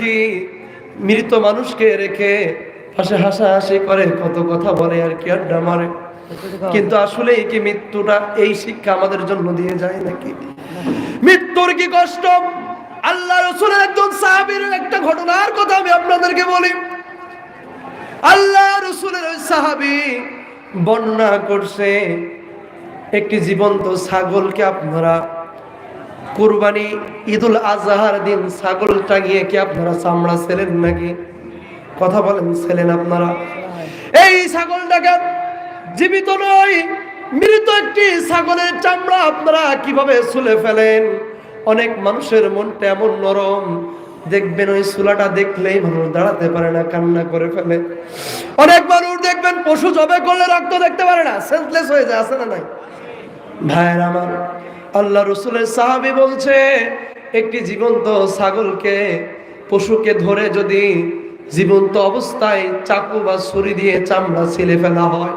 দেখি মৃত মানুষকে রেখে পাশে হাসাহাসি করে, কত কথা বলে আর কি আড্ডা মারে। কিন্তু আসলে কি মৃত্যুটা, এই শিক্ষা আমাদের জন্য দিয়ে যায় নাকি? মৃত্যুর কি কষ্ট? আল্লাহ রসুলের একজন সাহাবীর একটা ঘটনার কথা আমি আপনাদেরকে বলি। আল্লাহ রসুলের ওই সাহাবি বর্ণনা করছে, একটি জীবন্ত ছাগলকে আপনারা কুরবানি ঈদুল আজহার দিন ছাগল টাঙিয়ে কি আপনারা চামড়া ছেলেন নাকি? কথা বলেন, ছেলেন আপনারা। এই ছাগলটাকে জীবিত নয়, মৃত একটি ছাগলের চামড়া আপনারা কীভাবে ছুলে ফেলেন? অনেক মানুষের মনটা এমন নরম, দেখবেন ওই চুলাটা দেখলেই মানুষ দাঁড়াতে পারে না, কান্না করে ফেলে। অনেক মানুষ দেখবেন পশু জবে করলে রক্ত দেখতে পারে না সেন্সলেস হয়ে যায়, আছে না নাই? ভাইয়ের আমার আল্লাহ রসুলের সাহাবি বলছে, একটি জীবন্ত ছাগলকে, পশুকে ধরে যদি জীবন্ত অবস্থায় চাকু বা ছুরি দিয়ে চামড়া ছিলে ফেলা হয়।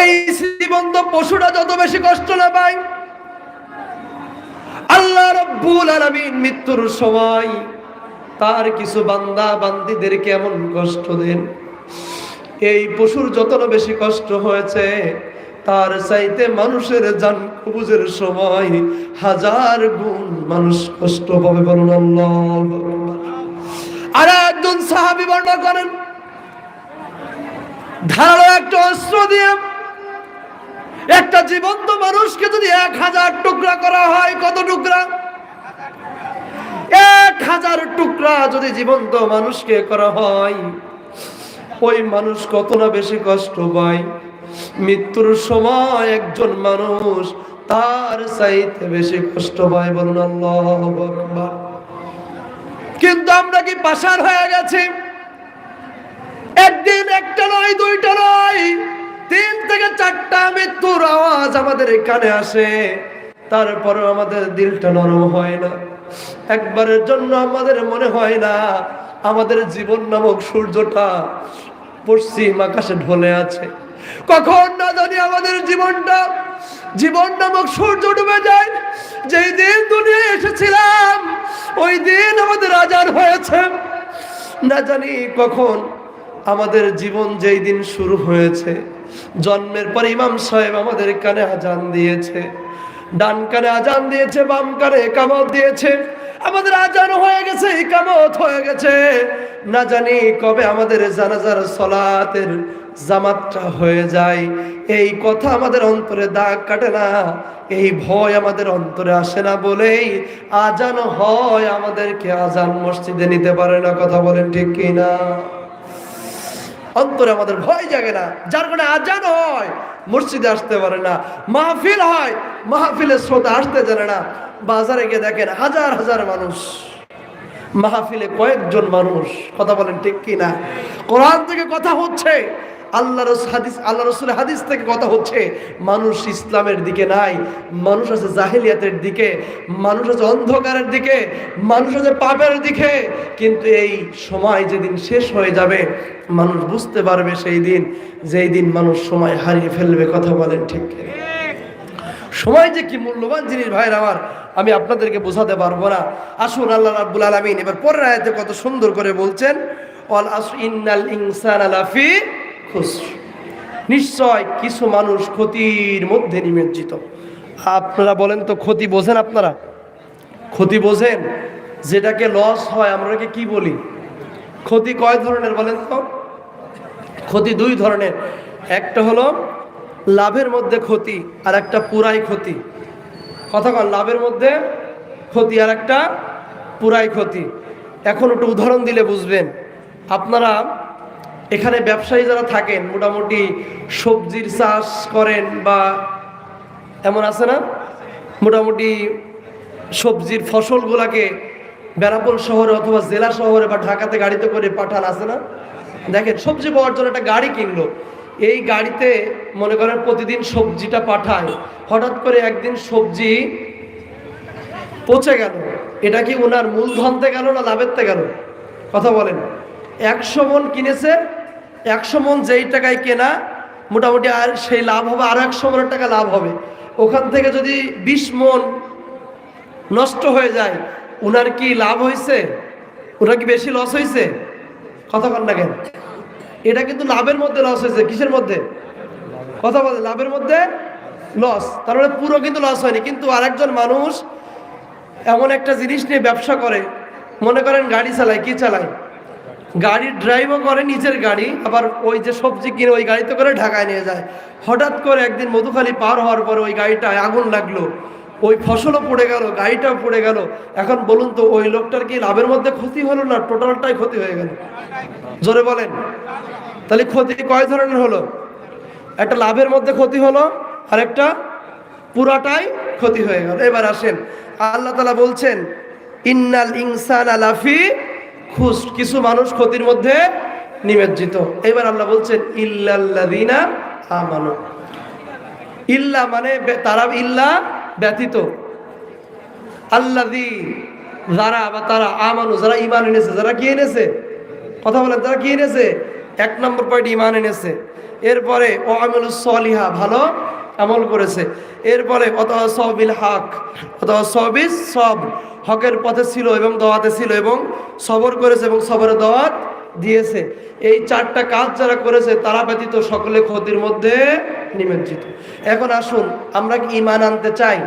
এই জীবন্ত পশুটা যত বেশি কষ্ট না পায়, আল্লাহ রব্বুল আলামিন মৃত্যুর সময় তার কিছু বান্দা বান্দিদের কেমন কষ্ট দেন। এই পশুর যত বেশি কষ্ট হয়েছে তার চাইতে মানুষের জান কবুজের সময় হাজার গুণ মানুষ কষ্ট পাবে বলুন আল্লাহ আর একজন সাহাবি বর্ণনা করেন, ধারালো একটা অস্ত্র দিয়ে একটা জীবন্ত মানুষকে যদি এক হাজার টুকরা করা হয়, কত টুকরা? এক হাজার টুকরা যদি জীবন্ত মানুষকে করা হয়, ওই মানুষ কত না বেশি কষ্ট পায়? মৃত্যুর সময় একজন মানুষ তার চাইতে বেশি কষ্ট পায় বলুন আল্লাহ কিন্তু আমরা কি পাশার হয়ে গেছি? একদিন একটা নয়, দুইটা নয়, তিন থেকে চারটা মৃত্যুর আওয়াজ আমাদের এখানে আসে, তারপরে আমাদের দিলটা নরম হয় না। একবারের জন্য আমাদের মনে হয় না, আমাদের জীবন নামক সূর্যটা পশ্চিম আকাশে ঢলে আছে। কখন না জানি আমাদের জীবনটা, জীবন নামক সূর্য ডুবে যায়। যেই দিন দুনিয়ায় এসেছিলাম, ওই দিন আমাদের আজান হয়েছে। না জানি কখন আমাদের জীবন যেই দিন শুরু হয়েছে। জন্মের পর ইমাম সাহেব আমাদের কানে আজান দিয়েছে। ডান কানে আজান দিয়েছে, বাম কানে একামত দিয়েছে। আমাদের আজান হয়ে গেছে, ইকামত হয়ে গেছে। না জানি কবে আমাদের জানাজার সলাতের জামাতটা হয়ে যায়। এই কথা আমাদের অন্তরে দাগ কাটে না, এই ভয় আমাদের অন্তরে আসে না বলেই আজান হয় আমাদেরকে। আজান মসজিদে নিতে পারে না, কথা বলেন ঠিক কিনা? অন্তরে আমাদের ভয় জাগে না, যার কারণে আজান হয় মসজিদে আসতে পারে না। মাহফিল হয় মাহফিলের শ্রোতা আসতে জানে না। বাজারে গিয়ে দেখেন হাজার হাজার মানুষ। মাহফিলে কয়েকজন মানুষ। কথা বলেন ঠিক কি না কোরআন থেকে কথা হচ্ছে আল্লাহ হাদিস আল্লাহ রসুলের হাদিস থেকে কথা হচ্ছে, মানুষ ইসলামের দিকে নাই, মানুষ আছে জাহিলিয়াতের দিকে, মানুষ আছে অন্ধকারের দিকে, মানুষ আছে পাপের দিকে, কিন্তু এই সময় যেদিন শেষ হয়ে যাবে, মানুষ বুঝতে পারবে সেই দিন, যেই দিন মানুষ সময় হারিয়ে ফেলবে, কথা বলেন ঠিক সময় যে কি মূল্যবান জিনিস ভাইয়ের আমার, আমি আপনাদেরকে বোঝাতে পারব না। আসুন আল্লাহ রাব্বুল আলামিন, এবার পরের আয়াতে কত সুন্দর করে বলছেন অল আসু ইন্নাল ইনসান আলাফি নিশ্চয় কিছু মানুষ ক্ষতির মধ্যে নিমজ্জিত। আপনারা বলেন তো, ক্ষতি বোঝেন আপনারা? ক্ষতি বোঝেন? যেটাকে লস হয়, আমরাকে কি বলি? ক্ষতি কয় ধরনের বলেন তো? ক্ষতি দুই ধরনের। একটা হলো, লাভের মধ্যে ক্ষতি, আর একটা পুরাই ক্ষতি। কথা কন, লাভের মধ্যে ক্ষতি আর একটা পুরাই ক্ষতি। এখন একটু উদাহরণ দিলে বুঝবেন। আপনারা এখানে ব্যবসায়ী যারা থাকেন, মোটামুটি সবজির চাষ করেন বা এমন আছে না? মোটামুটি সবজির ফসলগুলাকে বেনাপোল শহরে অথবা জেলা শহরে বা ঢাকাতে গাড়িতে করে পাঠান, আছে না? দেখেন, সবজি পাওয়ার জন্য একটা গাড়ি কিনলো। এই গাড়িতে মনে করেন প্রতিদিন সবজিটা পাঠায়। হঠাৎ করে একদিন সবজি পচে গেল। এটা কি ওনার মূলধনতে গেল না লাভেরতে গেল? কথা বলেন। একশো মন কিনেছে, একশো মন যেই টাকায় কেনা, মোটামুটি আর সেই লাভ হবে, আর একশো মনের টাকা লাভ হবে। ওখান থেকে যদি বিশ মন নষ্ট হয়ে যায়, উনার কি লাভ হয়েছে ওনার কি বেশি লস হয়েছে কথা কন না কেন। এটা কিন্তু লাভের মধ্যে লস হয়েছে কিসের মধ্যে? কথা বলে লাভের মধ্যে লস তার মানে পুরো কিন্তু লস হয়নি। কিন্তু আরেকজন মানুষ এমন একটা জিনিস নিয়ে ব্যবসা করে, মনে করেন গাড়ি চালায়, কি চালায়? গাড়ির ড্রাইভও করে নিজের গাড়ি, আবার ওই যে সবজি কিনে ওই গাড়িতে করে ঢাকায় নিয়ে যায়। হঠাৎ করে একদিন মধুখালি পার হওয়ার পরে ওই গাড়িটায় আগুন লাগল। ওই ফসলও পড়ে গেল, গাড়িটাও পড়ে গেল। এখন বলুন তো, ওই লোকটার কি লাভের মধ্যে ক্ষতি হলো না টোটালটাই ক্ষতি হয়ে গেল? জোরে বলেন। তাহলে ক্ষতি কয় ধরনের হলো? একটা লাভের মধ্যে ক্ষতি হলো আর একটা পুরাটাই ক্ষতি হয়ে গেল। এবার আসেন, আল্লাহ তালা বলছেন, ইন্নাল ইনসান আলাফি কিছু মানুষ ক্ষতির মধ্যে নিমজ্জিত। এবার আল্লাহ বলছেন, ইল্লাল্লাযিনা আমানু। ইল্লা মানে তারা ইল্লা ব্যতীত। আল্লাযী যারা বা তারা আমানু, যারা ঈমান এনেছে, যারা কি এনেছে? কথা বলেন তারা কি এনেছে? এক নম্বর পয়েন্ট ঈমান এনেছে। এরপরে ও আমলু সলিহা, ভালো আমল করেছে। এরপরে অথবা সবিল হক অথবা সবিস সব হকের পথে ছিল এবং দোয়াতে ছিল এবং সবর করেছে এবং সবরের দোয়াত দিয়েছে। এই চারটা কাজ যারা করেছে তারা ব্যতীত সকলে ক্ষতির মধ্যে নিমজ্জিত। এখন আসুন আমরা কি ইমান আনতে চাই?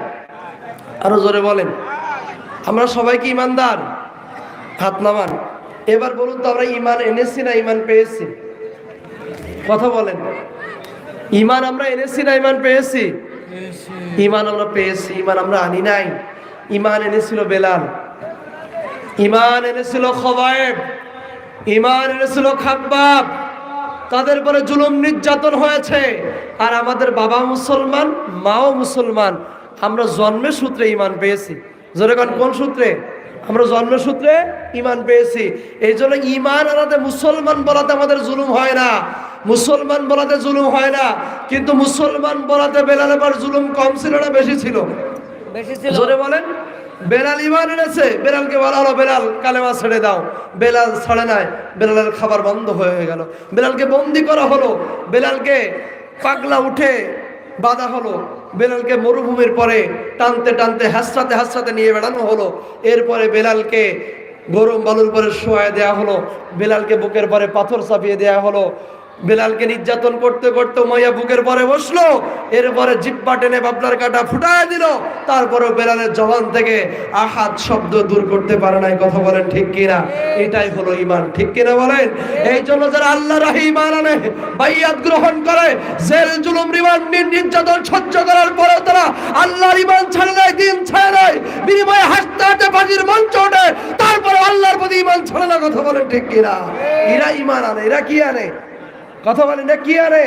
আরও জোরে বলেন। আমরা সবাই কি ইমানদার হাত নামান। এবার বলুন তো আমরা ইমান এনেছি না ইমান পেয়েছি? কথা বলেন। ইমান আমরা এনেছি না ইমান পেয়েছি? ইমান আমরা পেয়েছি ইমান আমরা আনি নাই। ইমান এনেছিল বেলাল। ইমান এনেছিল খবায়েব। ইমান এনেছিল খাব্বাব। তাদের পরে জুলুম নির্যাতন হয়েছে। আর আমাদের বাবা মুসলমান, মাও মুসলমান, আমরা জন্মের সূত্রে ইমান পেয়েছি। জোরে কোন সূত্রে? আমরা জন্মের সূত্রে ইমান পেয়েছি। এই জন্য ইমান আনাতে মুসলমান বলাতে আমাদের জুলুম হয় না। মুসলমান বলাতে জুলুম হয় না। কিন্তু মুসলমান বলাতে বেলাল এবার জুলুম কম ছিল না, বেশি ছিল। জোরে বলেন, বেলাল ইমান এনেছে। বেলালকে বলা হলো বেলাল, কালেমা ছেড়ে দাও। বেলাল ছাড়ে নাই, বেলালের খাবার বন্ধ হয়ে গেল। বেলালকে বন্দি করা হলো। বেলালকে পাগলা উঠে বাধা হলো। বেলালকে মরুভূমির পরে টানতে টানতে হাসরাতে হাসরাতে নিয়ে বেড়ানো হলো। এরপরে বেলালকে গরম বালুর পরে শোয়া দেয়া হলো। বেলালকে বুকের পরে পাথর চাপিয়ে দেয়া হলো। বেলালকে নির্যাতন করতে করতে উমাইয়া বুকের পরে বসল। এরপরে জিব্বা টেনে বাবলার কাটা ফুটায় দিল। তারপরে বেলালের জবান থেকে আহাত শব্দ দূর করতে পারে নাই। কথা বলেন ঠিক কিনা? এটাই হলো ইমান ঠিক কিনা বলেন? এই জন্য যারা আল্লাহ রাহি ইমান আনে, বাইয়াত গ্রহণ করে, জেল, জুলুম, রিমান্ড নির্যাতন সহ্য করার পরেও তারা আল্লাহর ইমান ছাড়ে নাই, দিন ছাড়ে নাই। বিনিময়ে হাসতে হাসতে ফাঁসির মঞ্চ ওঠে। তারপরে আল্লাহর প্রতি ইমান ছাড়ে না। কথা বলেন ঠিক কিনা? এরা ইমান আনে, এরা কি আনে? কথা বলেন না কি আনে?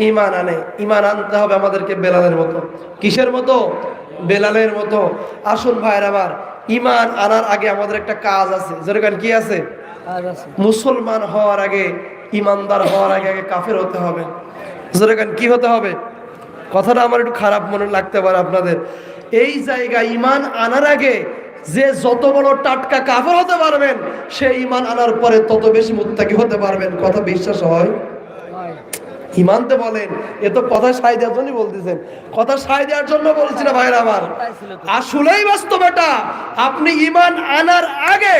ইমান আনে। ইমান আনতে হবে আমাদেরকে বেলালের মতো। কিসের মতো? বেলালের মতো। আসুন ভাইয়ের আমার ইমান আনার আগে আমাদের একটা কাজ আছে। যেরকম কি আছে? মুসলমান হওয়ার আগে ইমানদার হওয়ার আগে আগে কাফের হতে হবে। যেরকম কি হতে হবে? কথাটা আমার একটু খারাপ মনে লাগতে পারে আপনাদের। এই জায়গায় ইমান আনার আগে যে যত বড় টাটকা কাফের হতে পারবেন সে ইমান আনার পরে তত বেশি মুত্তাকি হতে পারবেন। কথা বিশ্বাস হয়? ইমানতে বলেন, এ তো কথা সাই দেওয়ার জন্যই বলতেছেন। কথা সাই দেওয়ার জন্য বলছি না ভাইরা আমার। আসলেই বাস্তব এটা আপনি ইমান আনার আগে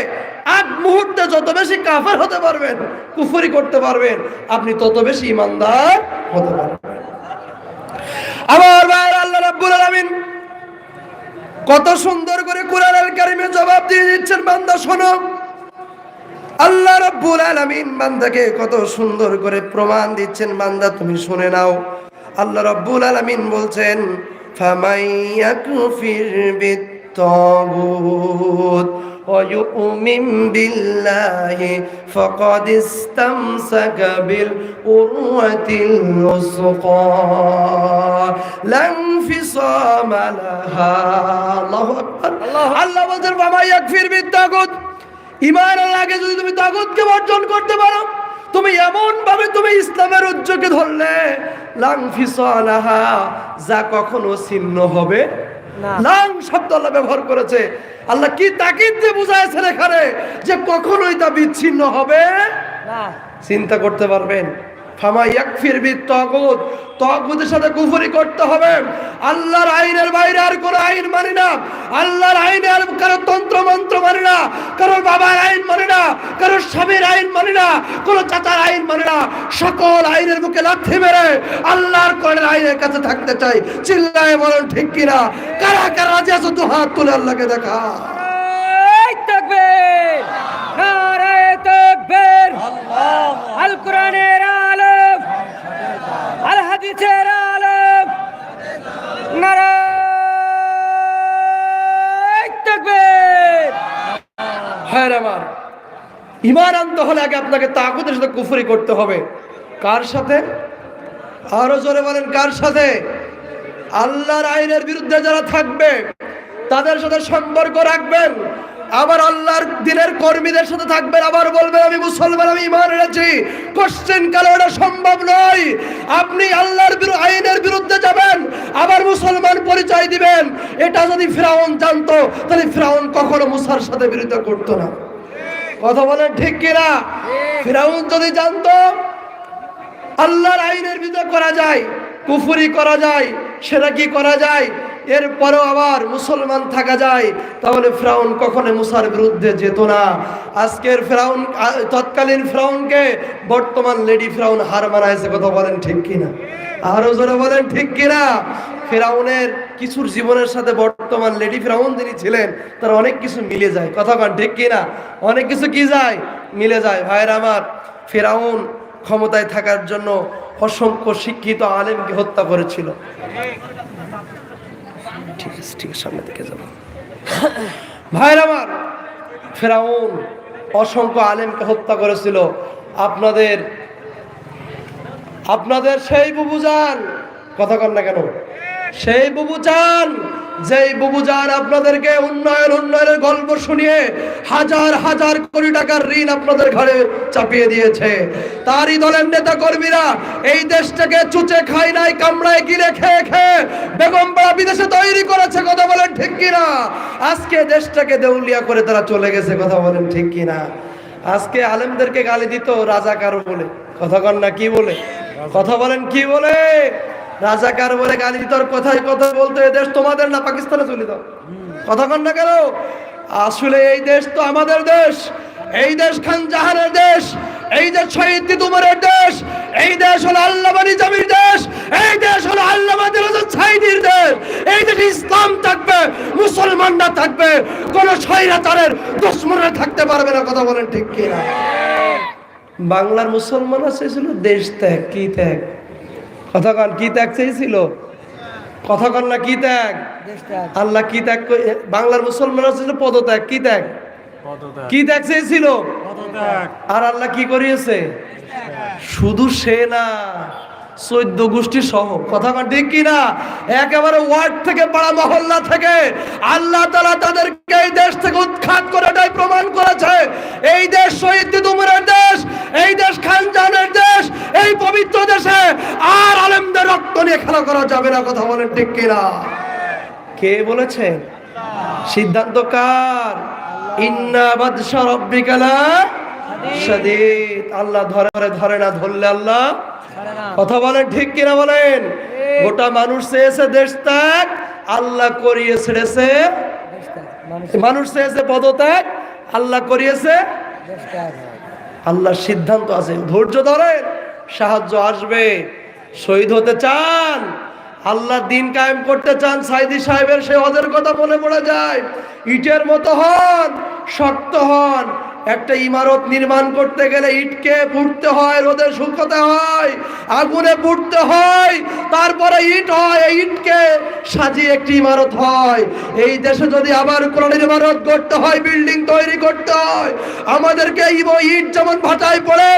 এক মুহূর্তে যত বেশি কাফের হতে পারবেন, কুফরি করতে পারবেন, আপনি তত বেশি ইমানদার হতে পারবেন। আমার ভাইয়ের আল্লাহ রাব্বুল আলামিন কত সুন্দর করে কোরআনুল কারীমে জবাব দিয়ে দিচ্ছেন, বান্দা, শোনো। আল্লাহ রাব্বুল আলামিন বান্দাকে কত সুন্দর করে প্রমাণ দিচ্ছেন বান্দা তুমি শুনে নাও আল্লাহ রাব্বুল আলামিন বলছেন ফামাইয়াকুফির বিত্তাগুত ويؤمن بالله فقد استمسك بالعروة الوثقى لا انفصام لها الله أكبر الله বলছেন ফামাইয়াকুফির বিত্তাগুত ইমানের আগে যদি তুমি তাগুতকে বর্জন করতে পারো তুমি এমন ভাবে তুমি ইসলামের উজ্জ্বকে ধরলে লাং ফিসালাহা যা কখনো ছিন্ন হবে লাং শব্দ আল্লাহ ব্যবহার করেছে। আল্লাহ কি তাকিদ দিয়ে বুঝাইছে এখানে যে কখনোই তা বিচ্ছিন্ন হবে? না। চিন্তা করতে পারবেন। ফামা ইয়াকফির বিত তাগুত তাগুতের সাথে কুফরি করতে হবে। আল্লাহর আইনের বাইরে আর কোনো আইন মানি না। আল্লাহর আইনে আর কারও তন্ত্র মন্ত্র মানি না। বাবার আইন মানি না। কারও স্বামীর আইন মানি না। কোনো চাচার আইন মানি সকল আইনের মুখে লাথি মেরে আল্লাহর কোরআনের আইনের কাছে থাকতে চাই। চিল্লায় বলেন, ঠিক কিনা কারা কারা রাজি আছো? দু হাত তুলে আল্লাহকে দেখা। তাকবীর। তাকবীর। আল কোরআনের আলম। আল হাদিসের আলম তাকবীর। হ্যাঁ আমার। ইমান আনতে হলে আগে আপনাকে তাগুতের সাথে কুফরি করতে হবে। কার সাথে? আরও জোরে বলেন কার সাথে? আল্লাহর আইনের বিরুদ্ধে যারা থাকবে তাদের সাথে সম্পর্ক রাখবেন। আবার আল্লাহর দিনের কর্মীদের সাথে থাকবেন আবার বলবেন আমি মুসলমান আমি ইমান এনেছি। কোশ্চেন কালে ওটা সম্ভব নয়। আপনি আল্লাহর আইনের বিরুদ্ধে যাবেন আবার মুসলমান পরিচয় দিবেন। এটা যদি ফিরাউন জানতো তাহলে ফিরাউন কখনো মুসার সাথে বিরোধিতা করতো না। কথা বলেন ঠিক কিনা? ফিরাউন যদি জানতো আল্লাহর আইনের বিরুদ্ধে করা যায় কুফুরি করা যায় সেটা কি করা যায়, এরপরেও আবার মুসলমান থাকা যায়। তাহলে ফ্রাউন কখনো মুসার বিরুদ্ধে যেত না। আজকের ফ্রাউন তৎকালীন ফ্রাউনকে বর্তমান লেডি ফ্রাউন হার মানাইছে, কথা বলেন ঠিক কিনা? আরও জোরে বলেন ঠিক কিনা? ফেরাউনের কিছুর জীবনের সাথে বর্তমান লেডি ফেরাউন যিনি ছিলেন, তার অনেক কিছু মিলে যায়। কথা কন ঠিক কিনা? অনেক কিছু কি যায়? মিলে যায়। ভাইয়ের আমার, ফেরাউন ক্ষমতায় থাকার জন্য অসংখ্য শিক্ষিত আলেমকে হত্যা করেছিল। ঠিক আছে ঠিক আছে সামনে দিকে যাব। ভাইয়ের আমার, ফেরাউন অসংখ্য আলেমকে হত্যা করেছিল। আপনাদের আপনাদের সেই বুবু যান কথা কন না কেন? সেই বুবু চান যেই বুবু যান আপনাদেরকে উন্নয়ন, উন্নয়নের গল্প শুনিয়ে হাজার হাজার কোটি টাকার ঋণ আপনাদের ঘরে চাপিয়ে দিয়েছে। তারই দলের নেতা কর্মীরা এই দেশটাকে চুচে খাই নাই, কামড়ায় গিলে খেয়ে খেয়ে বেগম পাড়া বিদেশে তৈরি করেছে, কথা বলেন ঠিক কিনা? আজকে দেশটাকে দেউলিয়া করে তারা চলে গেছে, কথা বলেন ঠিক কিনা? আজকে আলেমদেরকে গালি দিত রাজাকার বলে। কথা কন না, কি বলে? কথা বলেন, কি বলে? রাজাকার বলে গালি দিত আর কথাই কথা বলতো এ দেশ তোমাদের না পাকিস্তানে চলে দাও কথা কন না কেন? আসলে এই দেশ তো আমাদের দেশ। এই দেশ খান জাহানের দেশ। এই দেশ শহীদ তিতুমরের দেশ। এই দেশ হলো আল্লামা নিজামীর দেশ। এই দেশ হলো আল্লামা দিলজাত সাইদির দেশ। এই দেশে ইসলাম থাকবে, মুসলমানরা থাকবে। কোন স্বৈরাচারের দুশ্মনরা থাকতে পারবে না, কথা বলেন ঠিক কিনা? বাংলার মুসলমানরা চেয়েছিল দেশ ত্যাগ, কি ত্যাগ? কথা কন কি ত্যাগ চেয়েছিল? কথা কন না কি ত্যাগ? আল্লাহ কি ত্যাগ করে- বাংলার মুসলমানরা আছে পদত্যাগ। কি ত্যাগ? কি ত্যাগ চেয়েছিল? আর আল্লাহ কি করিয়েছে? শুধু সে না। চোদ্দ গোষ্ঠী সহ। কথা ঠিক কিনা? একেবারে ওয়ার্ড থেকে পাড়া মহল্লা থেকে আল্লাহ তালা তাদেরকে এই দেশ থেকে উৎখাত করে এটাই প্রমাণ করেছে। এই দেশ শহীদ তিতুমরের দেশ, এই দেশ খানজানের দেশ, এই পবিত্র দেশে আর আলেমদের রক্ত নিয়ে খেলা করা যাবে না, কথা বলেন ঠিক কিনা? কে বলেছেন? সিদ্ধান্ত কার? ইন্না বাদশা রব্বিকালা শাদীদ। আল্লাহ ধরে ধরে না ধরলে আল্লাহ কথা বলেন ঠিক কিনা বলেন? গোটা মানুষ চেয়েছে দেশ ত্যাগ আল্লাহ করিয়ে ছেড়েছে মানুষ চেয়েছে পদত্যাগ আল্লাহ করিয়েছে আল্লাহর সিদ্ধান্ত আছে। ধৈর্য ধরেন সাহায্য আসবে। শহীদ হতে চান আল্লাহ দিন কায়েম করতে চান সাইদি সাহেবের সে হজের কথা মনে পড়ে যায়। ইটের মতো হন শক্ত হন একটা ইমারত নির্মাণ করতে গেলে ইটকে পুড়তে হয়, রোদে শুকাতে হয়, আগুনে পুড়তে হয়, তারপরে ইট হয়, এই ইটকে সাজিয়ে একটি ইমারত হয়। এই দেশে যদি আবার কোরআনের ইমারত করতে হয়, বিল্ডিং তৈরি করতে হয়, আমাদেরকে ইট যেমন ভাটায় পড়ে,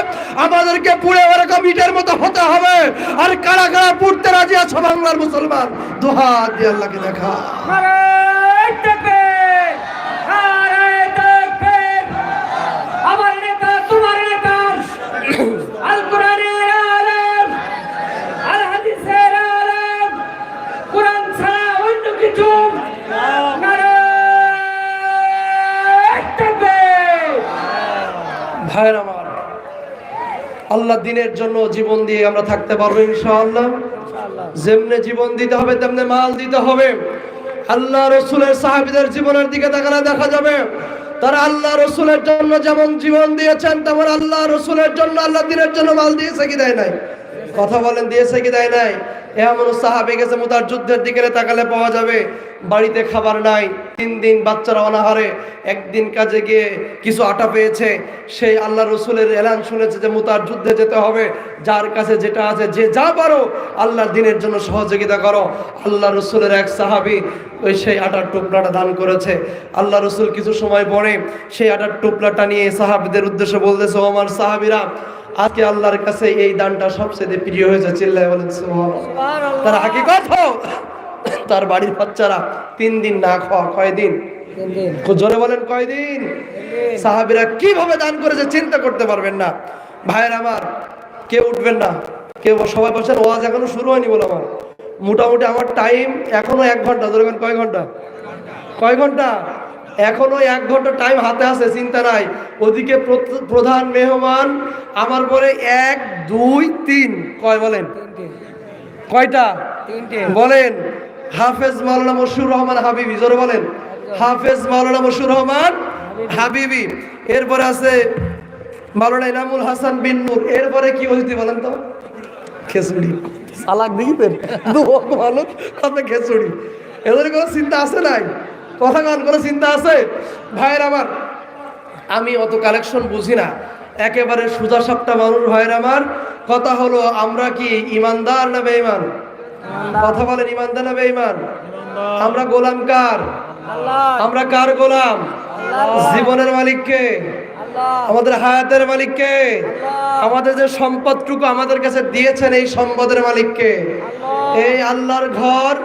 আমাদেরকে পুড়ে ওরকম ইটের মতো হতে হবে। আর কারা কারা পুড়তে রাজি আছে বাংলার মুসলমান? দুহাত দিয়ে আল্লাহকে দেখা। ভাইয়ের আমার, আল্লাহ দিনের জন্য জীবন দিয়ে আমরা থাকতে পারব ইনশাআল্লাহ। যেমনে জীবন দিতে হবে, তেমনি মাল দিতে হবে। আল্লাহ রসুলের সাহাবিদের জীবনের দিকে তাকালে দেখা যাবে, তারা আল্লাহ রসুলের জন্য যেমন জীবন দিয়েছেন, তেমন আল্লাহ রসুলের জন্য আল্লাহ দিনের জন্য মাল দিয়েছে কি দেয় নাই? কথা বলেন, দিয়েছে কি দেয় নাই? এমন সাহাবে গেছে মুতার যুদ্ধের দিকে তাকালে পাওয়া যাবে। বাড়িতে খাবার নাই, তিন দিন বাচ্চারা অনাহারে একদিন কাজে গিয়ে কিছু আটা পেয়েছে। সেই আল্লাহ রসুলের এলান শুনেছে যে মুতার যুদ্ধে যেতে হবে, যার কাছে যেটা আছে, যে যা পারো, আল্লাহর দিনের জন্য সহযোগিতা করো। আল্লাহ রসুলের এক সাহাবি ওই সেই আটার টুকরাটা দান করেছে। আল্লাহ রসুল কিছু সময় পরে সেই আটার টুকরাটা নিয়ে সাহাবিদের উদ্দেশ্যে বলতেছে আমার সাহাবিরা, আজকে আল্লাহর কাছে এই দানটা সবচেয়ে প্রিয় হয়েছে। চিল্লায় বলেন। তার হাকিকত হোক তার বাড়ির বাচ্চারা তিন দিন না খাওয়া কয়দিন জোরে বলেন কয়দিন সাহাবিরা কীভাবে দান করেছে চিন্তা করতে পারবেন না। ভাইয়ের আমার কেউ উঠবেন না। কেউ সবাই বলছেন ওয়াজ এখনও শুরু হয়নি বলো আমার। মোটামুটি আমার টাইম এখনও এক ঘণ্টা ধরবেন কয় ঘণ্টা? কয় ঘণ্টা? এখনও এক ঘণ্টা টাইম হাতে আছে চিন্তা নাই। ওদিকে প্র- প্রধান মেহমান আমার পরে এক দুই তিন। কয় বলেন? কয়টা? বলেন। হাফেজ মাওলানা মশুর রহমান হাবিবি, জোরে বলেন। হাফেজ মাওলানা মশুর রহমান হাবিবি। এরপরে আছে মাওলানা ইনামুল হাসান বিন নূর। এরপরে কি অতিথি বলেন তো? খেসুড়ি সালাক দুঃখ ভালো আপনি খেসুড়ি এদের কোনো চিন্তা আছে নাই? কথা গান কোনো চিন্তা আছে? ভাইয়ের আমার, আমি অত কালেকশন বুঝি না। একেবারে সুজা সাপটা মানুষ ভাইয়ের আমার। কথা হলো, আমরা কি ইমানদার না বেঈমান? কথা বলেন ইমানদার না বেঈমান? আমরা গোলাম কার? আমরা কার গোলাম? জীবনের মালিককে আমাদের হায়াতের মালিককে আমাদের যে সম্পদটুকু আমাদের কাছে দিয়েছেন এই সম্পদের মালিককে এই আল্লাহর ঘর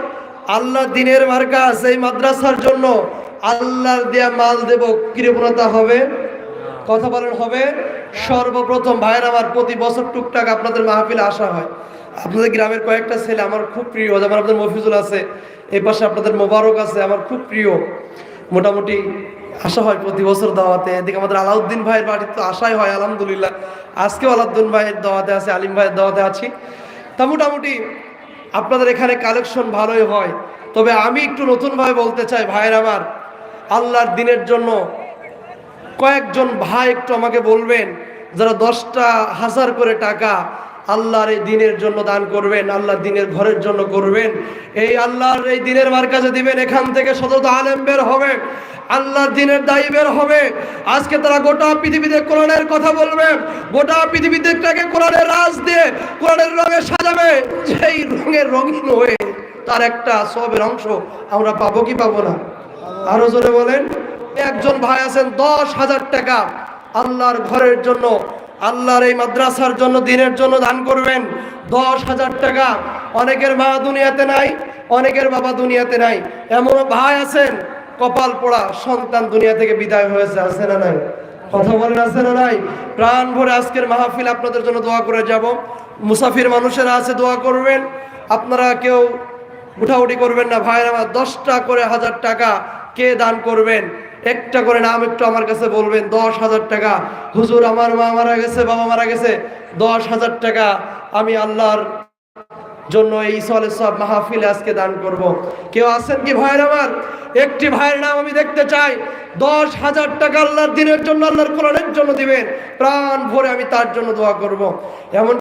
আল্লাহ দিনের মার্কাস এই মাদ্রাসার জন্য আল্লাহর দেয়া মাল দেব কৃপণতা হবে। কথা বলেন হবে। সর্বপ্রথম ভাইয়ের আমার প্রতি বছর টুকটাক আপনাদের মাহফিলে আসা হয়। আপনাদের গ্রামের কয়েকটা ছেলে আমার খুব প্রিয়, যেমন আপনাদের মফিজুল আছে এই পাশে আপনাদের মোবারক আছে, আমার খুব প্রিয়। মোটামুটি আসা হয় প্রতি বছর দাওয়াতে। এদিকে আমাদের আলাউদ্দিন ভাইয়ের বাড়িতে তো আসাই হয়, আলহামদুলিল্লাহ। আজকেও আলাউদ্দিন ভাইয়ের দাওয়াতে আছে, আলিম ভাইয়ের দাওয়াতে আছি। তা মোটামুটি আপনাদের এখানে কালেকশন ভালোই হয়। তবে আমি একটু নতুনভাবে বলতে চাই, ভাইয়ের আমার, আল্লাহর দিনের জন্য কয়েকজন ভাই একটু আমাকে বলবেন, যারা দশটা হাজার করে টাকা আল্লাহর এই দিনের জন্য দান করবেন, আল্লাহর দিনের ঘরের জন্য করবেন, এই আল্লাহর এই দিনের মার্কাজে দিবেন, এখান থেকে শতত আলেম বের হবে, আল্লাহর দিনের দায়ী বের হবে। আজকে তারা গোটা পৃথিবীতে কোরআনের কথা বলবে, গোটা পৃথিবীটাকে কোরআনের রাজ দিয়ে, কোরআনের রঙে সাজাবে সেই রঙের রঙিন হয়ে তার একটা সবের অংশ আমরা পাবো কি পাবো না? আরও জোরে বলেন। একজন ভাই আছেন, দশ হাজার টাকা আল্লাহর ঘরের জন্য, আল্লাহর এই মাদ্রাসার জন্য, দিনের জন্য দান করবেন। দশ হাজার টাকা। অনেকের মা দুনিয়াতে নাই, অনেকের বাবা দুনিয়াতে নাই। এমন ভাই আছেন, কপাল পোড়া, সন্তান দুনিয়া থেকে বিদায় হয়েছে, আছে না নাই? কথা বলেন, আছে না নাই? প্রাণ ভরে আজকের মাহফিল আপনাদের জন্য দোয়া করে যাব। মুসাফির মানুষেরা আছে, দোয়া করবেন। আপনারা কেউ উঠাউঠি করবেন না। ভাইয়ের, দশটা করে হাজার টাকা কে দান করবেন? একটা করে নাম একটু আমার কাছে বলবেন, দশ হাজার টাকা। হুজুর, আমার মা মারা গেছে, বাবা মারা গেছে। দশ হাজার টাকা আমি আল্লাহর জন্য এই সলে সব মাহফিলে আজকে দান করব। কেউ আছেন কি ভাইয়ের আমার? একটি ভাইয়ের নাম আমি দেখতে চাই। দশ হাজার টাকা আল্লাহর দিনের জন্য, আল্লাহর কোরআনের জন্য দিবেন। প্রাণ ভরে আমি তার জন্য দোয়া করব। এমন